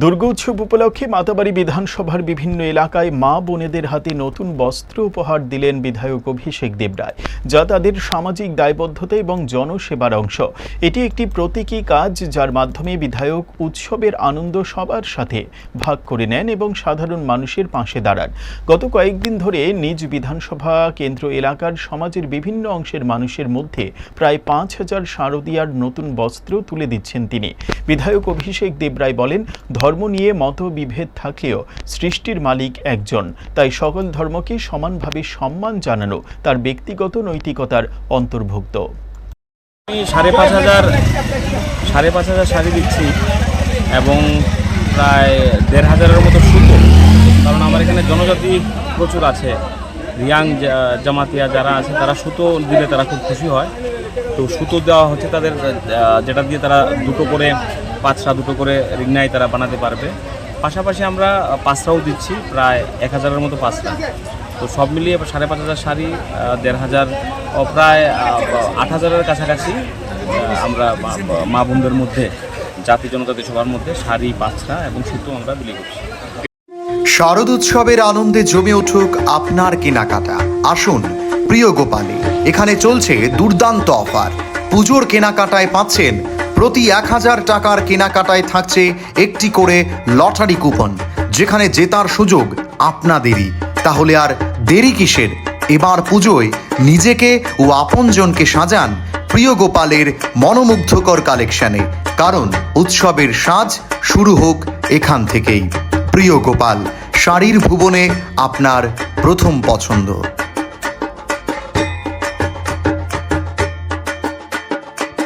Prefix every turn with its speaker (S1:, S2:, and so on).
S1: দুর্গোৎসব উপলক্ষে মাতাবাড়ি বিধানসভার বিভিন্ন এলাকায় মা বোনেদের হাতে নতুন বস্ত্র উপহার দিলেন বিধায়ক অভিষেক দেবরায়, যা তাদের সামাজিক দায়বদ্ধতা এবং জনসেবার অংশ। এটি একটি প্রতীকী কাজ, যার মাধ্যমে বিধায়ক উৎসবের আনন্দ সবার সাথে ভাগ করে নেন এবং সাধারণ মানুষের পাশে দাঁড়ান। গত কয়েকদিন ধরে নিজ বিধানসভা কেন্দ্র এলাকার সমাজের বিভিন্ন অংশের মানুষের মধ্যে প্রায় পাঁচ হাজার শারদীয়ার নতুন বস্ত্র তুলে দিচ্ছেন তিনি। বিধায়ক অভিষেক দেবরায় বলেন ধর্ম নিয়ে মতবিভেদ থাকলেও সৃষ্টির মালিক একজন। তাই সকল ধর্মকে সমানভাবে সম্মান জানানো তার ব্যক্তিগত নৈতিকতার অন্তর্ভুক্ত।
S2: আমি সাড়ে পাঁচ হাজার, সাড়ে পাঁচ হাজার শাড়ি দিচ্ছি এবং প্রায় দেড় হাজারের মতো সুতো। কারণ আমার এখানে জনজাতি প্রচুর আছে। রিয়াং জামাতিয়া যারা আছে, তারা সুতো দিলে তারা খুব খুশি হয়। তো সুতো দেওয়া হচ্ছে তাদের যেটা দিয়ে তারা দুটো করে পাঁচটা দুটো করে রিংনাই তারা বানাতে পারবে। পাশাপাশি আমরা পাঁচটাও দিচ্ছি, প্রায় এক হাজারের মতো পাঁচটা। তো সব মিলিয়ে সাড়ে পাঁচ হাজার শাড়ি দেড় হাজার প্রায় আট হাজারের কাছাকাছি আমরা মা- বোনদের মধ্যে, জাতি জনজাতি সবার মধ্যে শাড়ি, পাঁচটা এবং সুতো আমরা বিলি করছি।
S3: শারদ উৎসবের আনন্দে জমে উঠুক আপনার কেনাকাটা। আসুন, প্রিয় গোপালে, এখানে চলছে দুর্দান্ত অফার। পুজোর কেনাকাটায় পাচ্ছেন প্রতি এক হাজার টাকার কেনাকাটায় থাকছে একটি করে লটারি কুপন, যেখানে জেতার সুযোগ আপনাদেরই। তাহলে আর দেরি কিসের? এবার পুজোয় নিজেকে ও আপনজনকে সাজান প্রিয় গোপালের মনোমুগ্ধকর কালেকশনে, কারণ উৎসবের সাজ শুরু হোক এখান থেকেই। প্রিয় গোপাল, শাড়ির ভুবনে আপনার প্রথম পছন্দ।